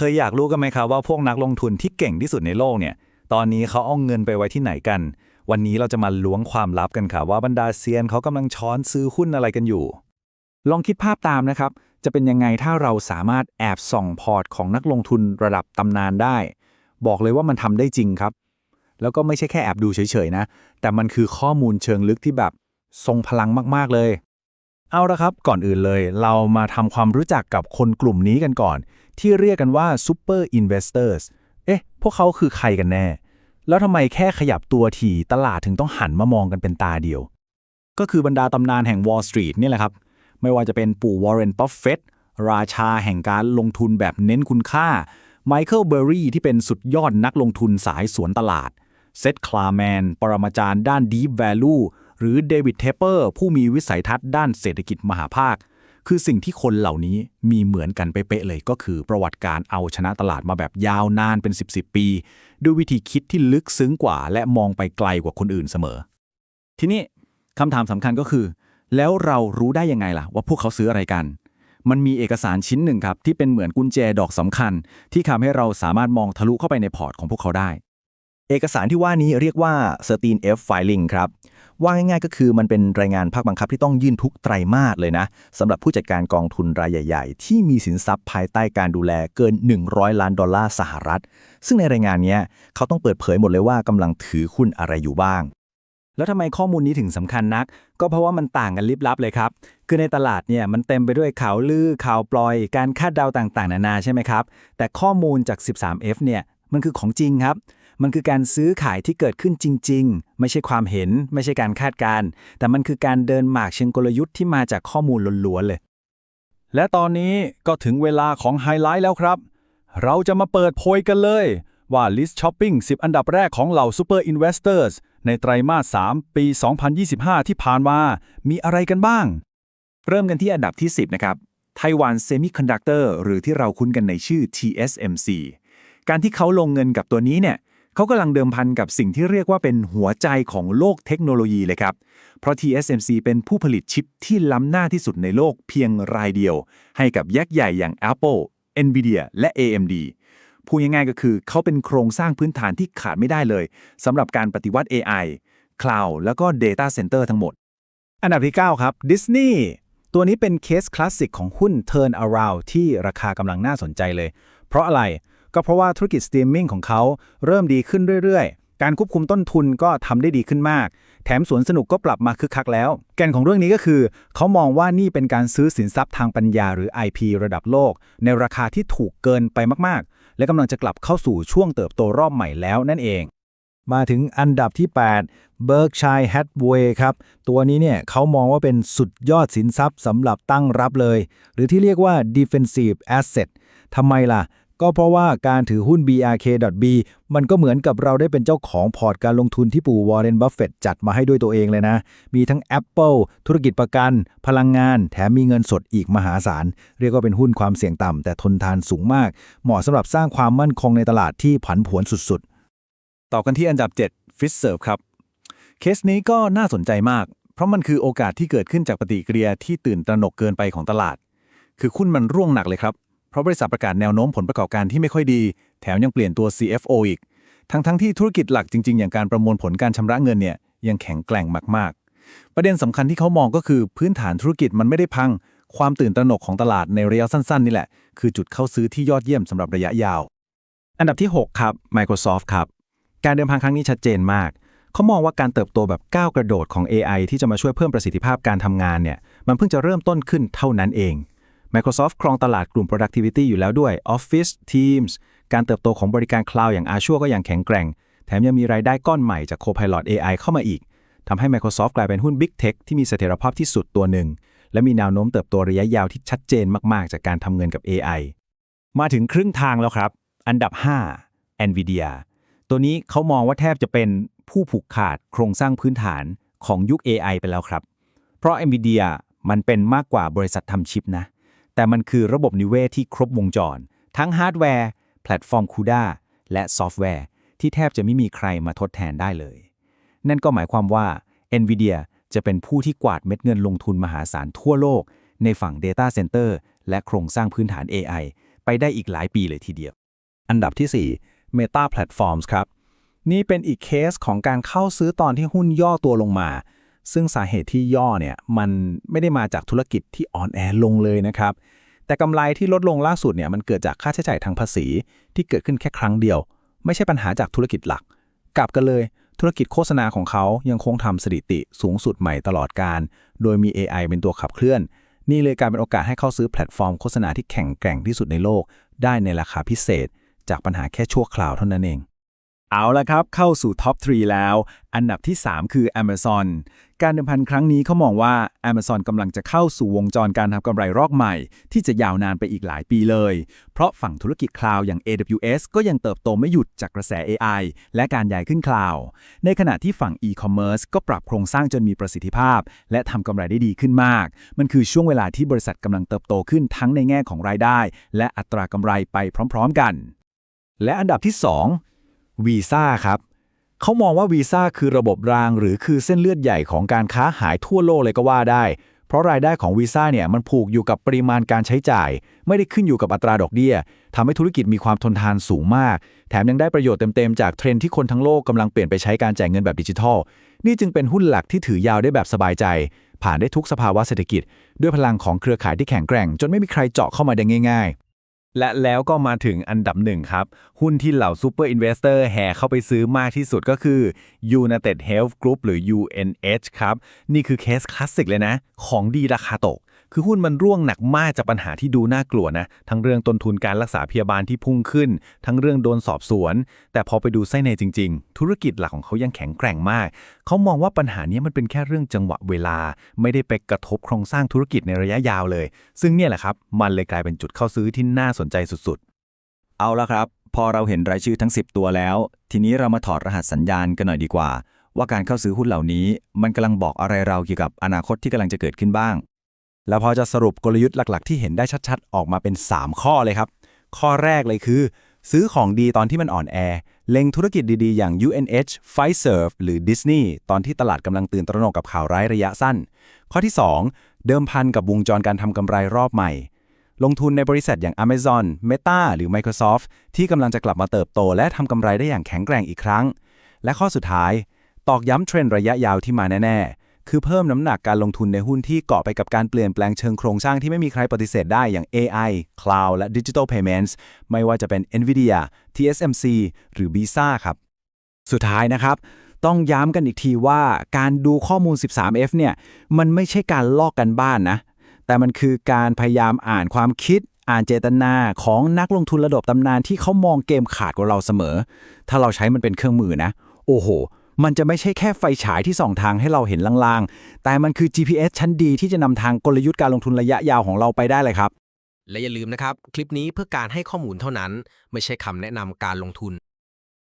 เคยอยากรู้กันไหมครับว่าพวกนักลงทุนที่เก่งที่สุดในโลกเนี่ย ตอนนี้เขาเอาเงินไปไว้ที่ไหนกัน วันนี้เราจะมาล้วงความลับกันค่ะว่าบรรดาเซียนเขากำลังช้อนซื้อหุ้นอะไรกันอยู่ ลองคิดภาพตามนะครับ จะเป็นยังไงถ้าเราสามารถแอบส่องพอร์ตของนักลงทุนระดับตำนานได้ บอกเลยว่ามันทำได้จริงครับ แล้วก็ไม่ใช่แค่แอบดูเฉยๆนะ แต่มันคือข้อมูลเชิงลึกที่แบบทรงพลังมากๆเลย เอาละครับ ก่อนอื่นเลย เรามาทำความรู้จักกับคนกลุ่มนี้กันก่อน ที่เรียกกันว่า Super Investors เอ๊ะ พวกเขาคือใครกันแน่ แล้วทำไมแค่ขยับตัวทีตลาดถึงต้องหันมามองกันเป็นตาเดียว ก็คือบรรดาตำนานแห่ง Wall Street นี่แหละครับ ไม่ว่าจะเป็นปู่วอร์เรนบัฟเฟตราชาแห่งการลงทุนแบบเน้นคุณค่าไมเคิลเบอร์รี่ที่เป็นสุดยอดนักลงทุนสายสวนตลาดเซธคลาแมน ปรมาจารย์ด้าน Deep Value หรือเดวิดเทเปอร์ผู้มีวิสัยทัศน์ด้านเศรษฐกิจมหาภาค คือสิ่งที่คนเหล่านี้มีเหมือนกันเป๊ะเลยก็คือประวัติการเอาชนะตลาดมาแบบยาวนานเป็น 10 10ปี ด้วยวิธีคิดที่ลึกซึ้งกว่า และมองไปไกลกว่าคนอื่นเสมอ ทีนี้คำถามสำคัญก็คือ แล้วเรารู้ได้ยังไงล่ะ ว่าพวกเขาซื้ออะไรกันมันมีเอกสารชิ้นหนึ่งครับ ที่เป็นเหมือนกุญแจดอกสำคัญ ที่ทำให้เราสามารถมองทะลุเข้าไปในพอร์ตของพวกเขาได้ เอกสารที่ว่านี้เรียกว่า 13F Filing ครับ ว่าง่ายๆก็คือมันเป็นรายงานภาคบังคับที่ต้องยื่นทุกไตรมาสเลยนะสำหรับผู้จัดการกองทุนรายใหญ่ ๆ ที่มีสินทรัพย์ภายใต้การดูแลเกิน 100 ล้านดอลลาร์สหรัฐ ซึ่งในรายงานนี้เขาต้องเปิดเผยหมดเลยว่ากำลังถือหุ้นอะไรอยู่บ้าง แล้วทำไมข้อมูลนี้ถึงสำคัญนัก ก็เพราะว่ามันต่างกันลิบลับเลยครับคือในตลาดเนี่ยมันเต็มไปด้วยข่าวลือข่าวปลอย การคาดเดาต่างๆ นานาใช่ไหมครับแต่ข้อมูลจาก 13F เนี่ยมันคือของจริงครับ มันคือการซื้อขายที่เกิดขึ้นจริง ๆ ไม่ใช่ความเห็น ไม่ใช่การคาดการณ์แต่มันคือการเดินหมากเชิงกลยุทธ์ที่มาจากข้อมูลล้วนๆเลย และตอนนี้ก็ถึงเวลาของไฮไลท์แล้วครับ เราจะมาเปิดโพยกันเลย ว่า List Shopping 10 อันดับแรกของเหล่า Super Investors ในไตรมาส 3 ปี 2025 ที่ผ่านมา มีอะไรกันบ้าง เริ่มกันที่อันดับที่ 10 นะครับไต้หวัน Semiconductor หรือที่เราคุ้นกันในชื่อ TSMC การที่เขาลงเงินกับตัวนี้เนี่ย เขากำลังเดิมพันกับสิ่งที่เรียกว่าเป็นหัวใจของโลกเทคโนโลยีเลยครับ เพราะ TSMC เป็นผู้ผลิตชิปที่ล้ำหน้าที่สุดในโลกเพียงรายเดียว ให้กับยักษ์ใหญ่อย่าง Apple, Nvidia และ AMD พูดง่ายๆก็คือเขาเป็นโครงสร้างพื้นฐานที่ขาดไม่ได้เลยสำหรับการปฏิวัติ AI Cloud แล้วก็ Data Center ทั้งหมด อันดับที่ 9 ครับ Disney ตัวนี้เป็นเคสคลาสสิกของหุ้น Turn Around ที่ราคากำลังน่าสนใจเลย เพราะอะไร ก็เพราะว่าธุรกิจสตรีมมิ่งของเขาเริ่มดีขึ้นเรื่อยๆ การควบคุมต้นทุนก็ทำได้ดีขึ้นมาก แถมสวนสนุกก็ปรับมาคึกคักแล้ว แก่นของเรื่องนี้ก็คือ เขามองว่านี่เป็นการซื้อสินทรัพย์ทางปัญญาหรือ IP ระดับโลก ในราคาที่ถูกเกินไปมากๆ และกำลังจะกลับเข้าสู่ช่วงเติบโตรอบใหม่แล้วนั่นเองมาถึงอันดับที่ 8 Berkshire Hathaway ครับ ตัวนี้เนี่ยเขามองว่าเป็นสุดยอดสินทรัพย์สำหรับตั้งรับเลย หรือที่เรียกว่า defensive asset ทำไมล่ะ ก็เพราะว่าการถือหุ้น BRK.B มันก็เหมือนกับเราได้เป็นเจ้าของพอร์ตการลงทุนที่ปู่วอร์เรน บัฟเฟตจัดมาให้ด้วยตัวเองเลยนะ มีทั้ง Apple ธุรกิจประกัน พลังงาน แถมมีเงินสดอีกมหาศาล เรียกว่าเป็นหุ้นความเสี่ยงต่ำ แต่ทนทานสูงมาก เหมาะสำหรับสร้างความมั่นคงในตลาดที่ผันผวนสุดๆ ต่อกันที่อันดับ 7 f i s s e r v ครับ เคสนี้ก็น่าสนใจมาก เพราะมันคือโอกาสที่เกิดขึ้นจากปฏิกิริยาที่ตื่นตระหนกเกินไปของตลาด คือหุ้นมันร่วงหนักเลยครับ ราะบริษัทประกาศแนวโน้มผลประกอบการที่ไม่ค่อยดี แถมยังเปลี่ยนตัว CFO อีก ทั้งทั้งที่ธุรกิจหลักจริง ๆ อย่างการประมวลผลการชำระเงินเนี่ยยังแข็งแกร่งมากๆ ประเด็นสำคัญที่เขามองก็คือพื้นฐานธุรกิจมันไม่ได้พัง ความตื่นตระหนกของตลาดในระยะสั้น ๆ นี่แหละ คือจุดเข้าซื้อที่ยอดเยี่ยมสำหรับระยะยาว อันดับที่ 6 ครับ Microsoft ครับ การเดิมพันครั้งนี้ชัดเจนมากเขามองว่าการเติบโตแบบก้าวกระโดดของ AI ที่จะมาช่วยเพิ่มประสิทธิภาพการทำงานเนี่ย มันเพิ่งจะเริ่มต้นขึ้นเท่านั้นเอง Microsoft ครองตลาดกลุ่ม productivity อยู่แล้วด้วย Office Teams การเติบโตของบริการ Cloud อย่าง Azure ก็ยังแข็งแกร่ง แถมยังมีรายได้ก้อนใหม่จาก Copilot AI เข้ามาอีกทำให้ Microsoft กลายเป็นหุ้น Big Tech ที่มีเสถียรภาพที่สุดตัวหนึ่ง และมีแนวโน้มเติบโตระยะยาวที่ชัดเจนมาก ๆ จากการทำเงินกับ AI มาถึงครึ่งทางแล้วครับ อันดับ 5 NVIDIA ตัวนี้เขามองว่าแทบจะเป็นผู้ผูกขาดโครงสร้างพื้นฐานของยุค AI ไปแล้วครับ เพราะ NVIDIA มันเป็นมากกว่าบริษัททำชิปนะ แต่มันคือระบบนิเวศที่ครบวงจร ทั้งฮาร์ดแวร์ แพลตฟอร์ม CUDA และซอฟต์แวร์ ที่แทบจะไม่มีใครมาทดแทนได้เลย นั่นก็หมายความว่า NVIDIA จะเป็นผู้ที่กวาดเม็ดเงินลงทุนมหาศาลทั่วโลก ในฝั่ง Data Center และโครงสร้างพื้นฐาน AI ไปไปได้อีกหลายปีเลยทีเดียว อันดับที่ 4 Meta Platforms ครับ นี่เป็นอีกเคสของการเข้าซื้อตอนที่หุ้นย่อตัวลงมา ซึ่งสาเหตุที่ย่อเนี่ยมันไม่ได้มาจากธุรกิจที่อ่อนแอลงเลยนะครับ แต่กำไรที่ลดลงล่าสุดเนี่ยมันเกิดจากค่าใช้จ่ายทางภาษี ที่เกิดขึ้นแค่ครั้งเดียว ไม่ใช่ปัญหาจากธุรกิจหลัก กลับกันเลยธุรกิจโฆษณาของเขายังคงทำสถิติสูงสุดใหม่ตลอดการ โดยมี AI เป็นตัวขับเคลื่อน นี่เลยกลายเป็นโอกาสให้เขาซื้อแพลตฟอร์มโฆษณาที่แข็งแกร่งที่สุดในโลก ได้ในราคาพิเศษ จากปัญหาแค่ชั่วคราวเท่านั้นเอง เอาละครับ เข้าสู่ท็อป 3 แล้ว อันดับที่ 3 คือ Amazon การเดิมพันครั้งนี้เขามองว่า Amazon กำลังจะเข้าสู่วงจรการทำกำไรรอบใหม่ ที่จะยาวนานไปอีกหลายปีเลย เพราะฝั่งธุรกิจคลาวด์อย่าง AWS ก็ยังเติบโตไม่หยุดจากกระแส AI และการย้ายขึ้นคลาวด์ในขณะที่ฝั่ง e-commerce ก็ปรับโครงสร้างจนมีประสิทธิภาพ และทำกำไรได้ดีขึ้นมาก มันคือช่วงเวลาที่บริษัทกำลังเติบโตขึ้นทั้งในแง่ของรายได้ และอัตรากำไรไปพร้อม ๆ กัน และอันดับที่ 2 วีซ่าครับเขามองว่าวีซ่าคือระบบราง หรือคือเส้นเลือดใหญ่ของการค้าหายทั่วโลกเลยก็ว่าได้ เพราะรายได้ของวีซ่าเนี่ยมันผูกอยู่กับปริมาณการใช้จ่าย ไม่ได้ขึ้นอยู่กับอัตราดอกเบี้ยทำให้ธุรกิจมีความทนทานสูงมาก แถมยังได้ประโยชน์เต็มๆจากเทรนที่คนทั้งโลกกำลังเปลี่ยนไปใช้การจ่ายเงินแบบดิจิทัล นี่จึงเป็นหุ้นหลักที่ถือยาวได้แบบสบายใจ ผ่านได้ทุกสภาวะเศรษฐกิจ ด้วยพลังของเครือข่ายที่แข็งแกร่ง จนไม่มีใครเจาะเข้ามาได้ง่ายๆ และแล้วก็มาถึงอันดับหนึ่งครับ หุ้นที่เหล่าซูเปอร์อินเวสเตอร์แห่เข้าไปซื้อมากที่สุดก็คือ United Health Group หรือ UNH ครับ นี่คือเคสคลาสสิกเลยนะ ของดีราคาตก คือหุ้นมันร่วงหนักมากจากปัญหาที่ดูน่ากลัวนะ ทั้งเรื่องต้นทุนการรักษาพยาบาลที่พุ่งขึ้น ทั้งเรื่องโดนสอบสวน แต่พอไปดูไส้ในจริง ๆ ธุรกิจหลักของเขายังแข็งแกร่งมาก เขามองว่าปัญหานี้มันเป็นแค่เรื่องจังหวะเวลา ไม่ได้ไปกระทบโครงสร้างธุรกิจในระยะยาวเลย ซึ่งเนี่ยแหละครับ มันเลยกลายเป็นจุดเข้าซื้อที่น่าสนใจสุดๆ เอาละครับ พอเราเห็นรายชื่อทั้ง 10 ตัวแล้ว ทีนี้เรามาถอดรหัสสัญญาณกันหน่อยดีกว่าว่าการเข้าซื้อหุ้นเหล่านี้ มันกำลังบอกอะไรเราเกี่ยวกับอนาคตที่กำลังจะเกิดขึ้นบ้าง แล้วพอจะสรุปกลยุทธ์หลักๆ ที่เห็นได้ชัดๆ ออกมาเป็น 3 ข้อเลยครับ ข้อแรกเลยคือ ซื้อของดีตอนที่มันอ่อนแอ เล็งธุรกิจดีๆ อย่าง UNH, Fiserv หรือ Disney ตอนที่ตลาดกำลังตื่นตระหนกกับข่าวร้ายระยะสั้น ข้อที่ 2 เดิมพันกับวงจรการทำกำไรรอบใหม่ ลงทุนในบริษัทอย่าง Amazon, Meta หรือ Microsoft ที่กำลังจะกลับมาเติบโต และทำกำไรได้อย่างแข็งแกร่งอีกครั้ง และข้อสุดท้าย ตอกย้ำเทรนด์ระยะยาวที่มาแน่ๆ คือเพิ่มน้ำหนักการลงทุนในหุ้นที่เกาะไปกับการเปลี่ยนแปลงเชิงโครงสร้างที่ไม่มีใครปฏิเสธได้อย่าง AI, Cloud และ Digital Payments ไม่ว่าจะเป็น Nvidia, TSMC หรือ Visa ครับ สุดท้ายนะครับ ต้องย้ำกันอีกทีว่าการดูข้อมูล 13F เนี่ย มันไม่ใช่การลอกกันบ้านนะ แต่มันคือการพยายามอ่านความคิด อ่านเจตนาของนักลงทุนระดับตำนานที่เขามองเกมขาดกว่าเราเสมอ ถ้าเราใช้มันเป็นเครื่องมือนะ โอ้โห มันจะไม่ใช่แค่ไฟฉายที่ส่องทางให้เราเห็นลางๆ แต่มันคือ GPS ชั้นดีที่จะนำทางกลยุทธ์การลงทุนระยะยาวของเราไปได้เลยครับ และอย่าลืมนะครับ คลิปนี้เพื่อการให้ข้อมูลเท่านั้น ไม่ใช่คำแนะนำการลงทุน